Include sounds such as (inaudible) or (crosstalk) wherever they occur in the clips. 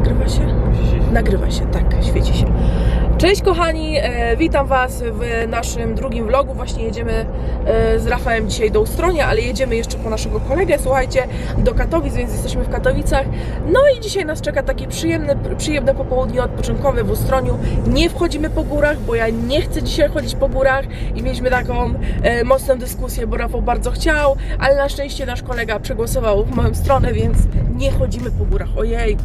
Nagrywa się? Nagrywa się, tak, świeci się. Cześć kochani, e, witam Was w naszym drugim vlogu. Właśnie jedziemy e, z Rafałem dzisiaj do Ustronia, ale jedziemy jeszcze po naszego kolegę, słuchajcie, do Katowic, więc jesteśmy w Katowicach. No i dzisiaj nas czeka takie przyjemne, przyjemne popołudnie odpoczynkowe w Ustroniu. Nie wchodzimy po górach, bo ja nie chcę dzisiaj chodzić po górach i mieliśmy taką e, mocną dyskusję, bo Rafał bardzo chciał, ale na szczęście nasz kolega przegłosował w moją stronę, więc nie chodzimy po górach. Ojejku.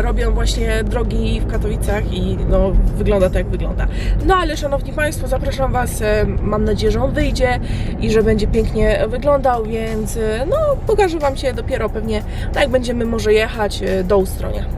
Robią właśnie drogi w Katowicach i no, wygląda tak jak wygląda. No ale szanowni Państwo, zapraszam Was, e, mam nadzieję, że on wyjdzie i że będzie pięknie wyglądał, więc e, no pokażę Wam się dopiero pewnie, tak będziemy może jechać e, do Ustronia.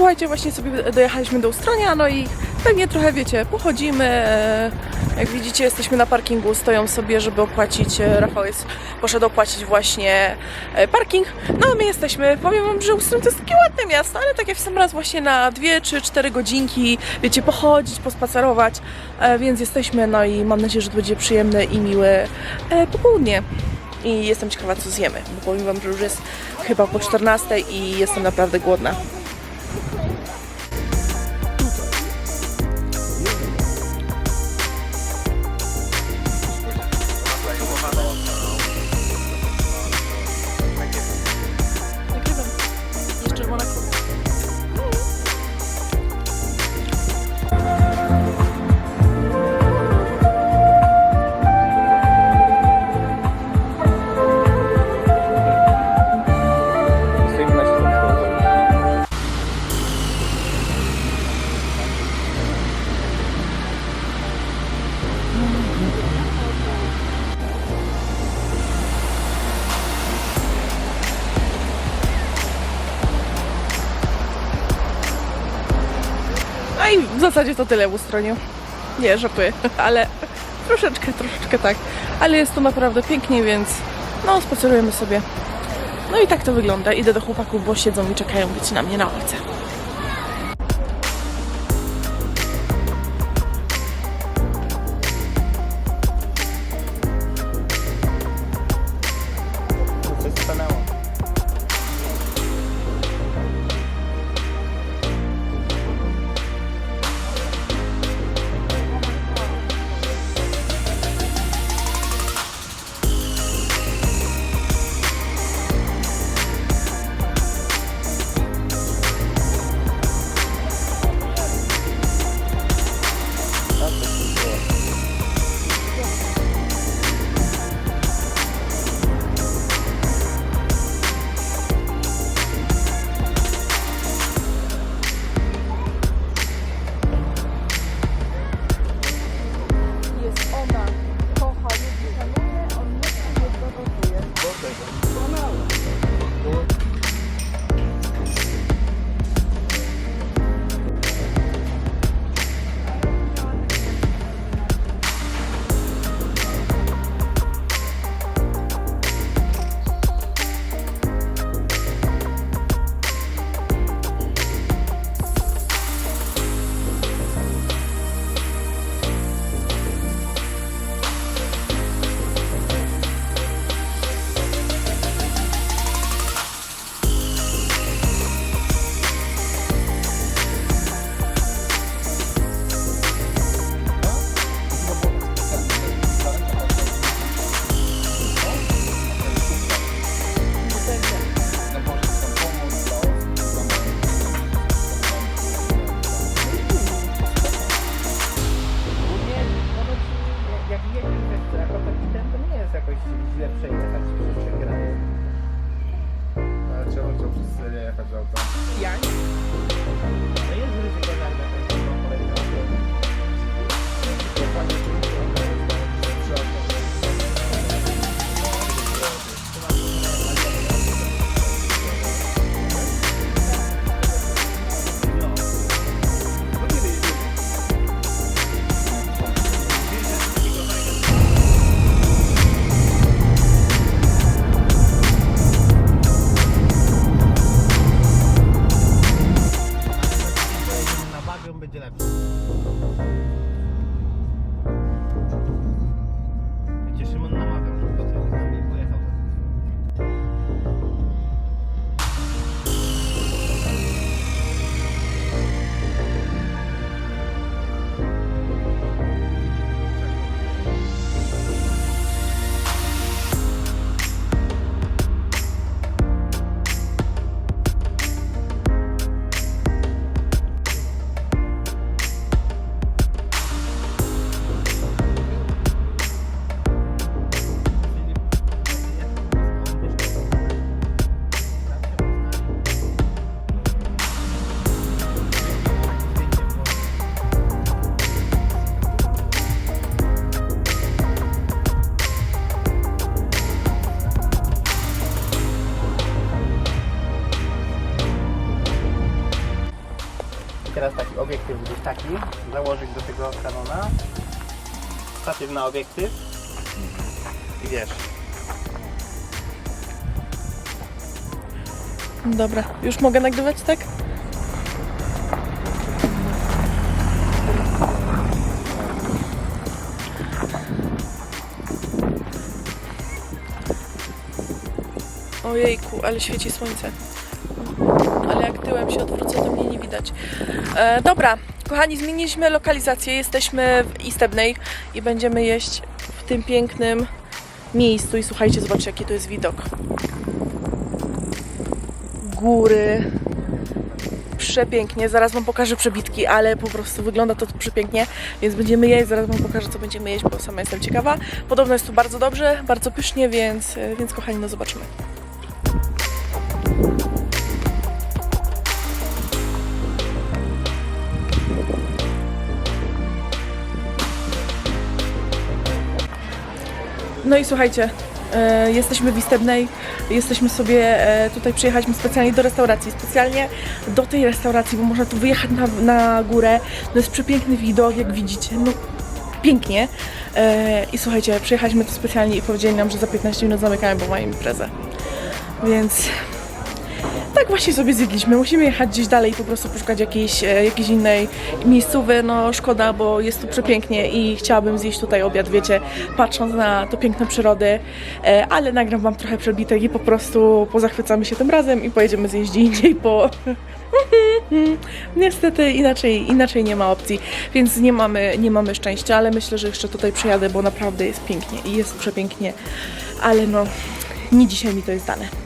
Słuchajcie, właśnie sobie dojechaliśmy do Ustronia, no i pewnie trochę wiecie, pochodzimy. e, Jak widzicie, jesteśmy na parkingu, stoją sobie, żeby opłacić. e, Rafał jest, poszedł opłacić właśnie e, parking. No a my jesteśmy, powiem wam, że Ustroń to jest takie ładne miasto, ale takie w sam raz właśnie na dwie czy cztery godzinki, wiecie, pochodzić, pospacerować, więc jesteśmy, no i mam nadzieję, że to będzie przyjemne i miłe popołudnie. I jestem ciekawa, co zjemy, bo powiem wam, że już jest chyba po 14 i jestem naprawdę głodna. W zasadzie to tyle w Ustroniu. Nie, żartuję, (laughs) ale troszeczkę, troszeczkę tak. Ale jest to naprawdę pięknie, więc no spacerujemy sobie. No i tak to wygląda. Idę do chłopaków, bo siedzą i czekają być na mnie na ulicy. Teraz taki obiektyw gdzieś taki, założyć do tego kanona, statyw na obiektyw i wiesz, Dobra, już mogę nagrywać, tak? Ojejku, ale świeci słońce. Tyłem się odwrócę, to mnie nie widać. E, dobra, kochani, zmieniliśmy lokalizację. Jesteśmy w Istebnej i będziemy jeść w tym pięknym miejscu. I słuchajcie, zobaczcie, jaki to jest widok góry. Przepięknie, zaraz Wam pokażę przebitki, ale po prostu wygląda to przepięknie, więc będziemy jeść, zaraz Wam pokażę co będziemy jeść, bo sama jestem ciekawa. Podobno jest tu bardzo dobrze, bardzo pysznie, więc, więc kochani, no zobaczymy. No i słuchajcie, e, jesteśmy w Istebnej, jesteśmy sobie, e, tutaj przyjechaliśmy specjalnie do restauracji, specjalnie do tej restauracji, bo można tu wyjechać na, na górę, to jest przepiękny widok, jak widzicie, no pięknie. E, I słuchajcie, przyjechaliśmy tu specjalnie i powiedzieli nam, że za 15 minut zamykają, bo mają imprezę. Więc tak właśnie sobie zjedliśmy. Musimy jechać gdzieś dalej i po prostu poszukać jakiejś, e, jakiejś innej miejscowy. No szkoda, bo jest tu przepięknie i chciałabym zjeść tutaj obiad, wiecie, patrząc na to piękne przyrody. E, Ale nagram wam trochę przebitek i po prostu pozachwycamy się tym razem i pojedziemy zjeść gdzie indziej, bo (laughs) niestety inaczej, inaczej nie ma opcji, więc nie mamy, nie mamy szczęścia, ale myślę, że jeszcze tutaj przyjadę, bo naprawdę jest pięknie i jest przepięknie, ale no nie dzisiaj mi to jest dane.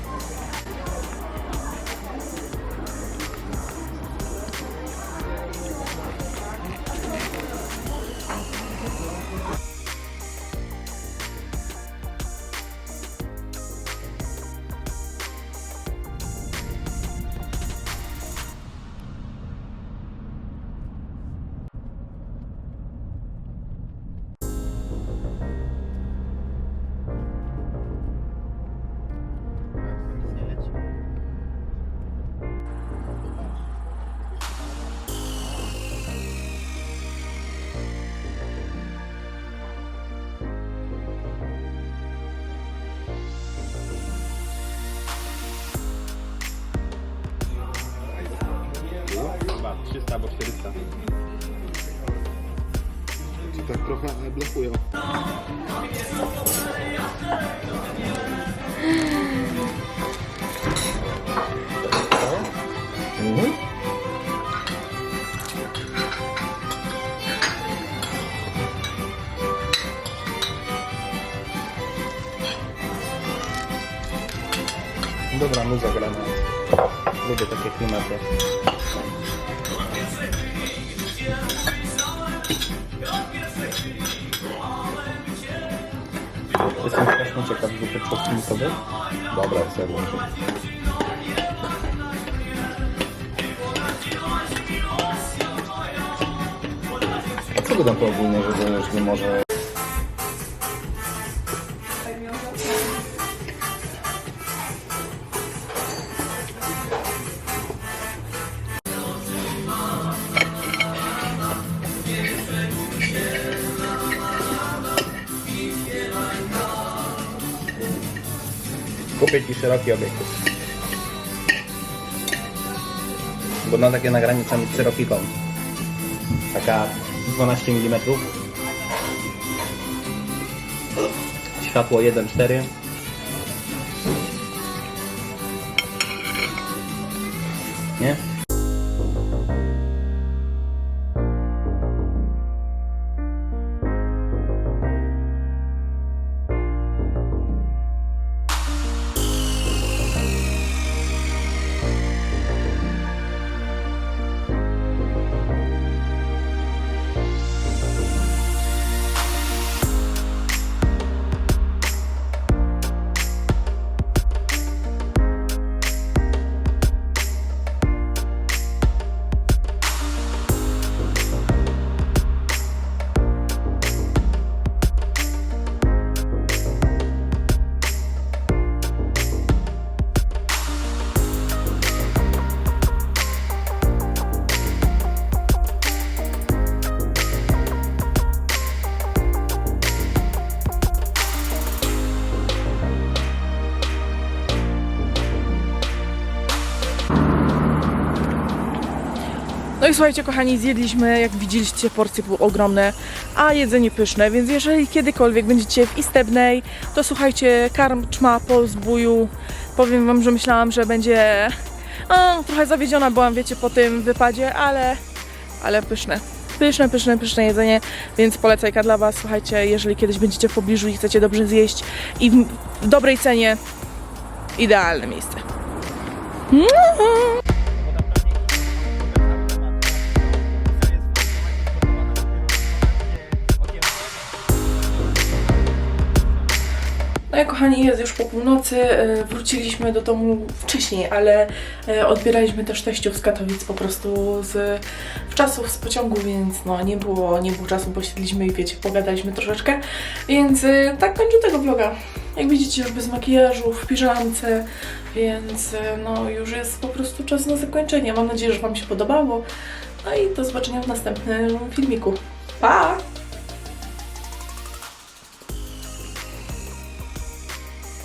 Blokują. Dobra, muza. Lubię takie klimaty. Jestem strasznie ciekaw zupy czosnkowej. Dobra, chcę włączyć. A co go tam to ogólnie, że to nie może... Kupię Ci szeroki obiektyw. Bo na takie nagranie trzeba mieć szeroki kąt. Taka 12 mm. Światło 1.4. słuchajcie, kochani, zjedliśmy, jak widzieliście, porcje były ogromne, a jedzenie pyszne, więc jeżeli kiedykolwiek będziecie w Istebnej, to słuchajcie, karm czma po zbóju. Powiem wam, że myślałam, że będzie... Trochę zawiedziona byłam, wiecie, po tym wypadzie, ale... ale pyszne. Pyszne, pyszne, pyszne jedzenie, więc polecajka dla Was. Słuchajcie, jeżeli kiedyś będziecie w pobliżu i chcecie dobrze zjeść i w, dobrej cenie, idealne miejsce. No i kochani, jest już po północy. e, Wróciliśmy do domu wcześniej, ale e, odbieraliśmy też teściów z Katowic po prostu z czasów z pociągu, więc no nie było, nie było czasu, posiedliśmy i wiecie, pogadaliśmy troszeczkę. Więc e, tak kończę tego vloga. Jak widzicie, już bez makijażu, w piżamce, więc no już jest po prostu czas na zakończenie. Mam nadzieję, że Wam się podobało. No i do zobaczenia w następnym filmiku. Pa!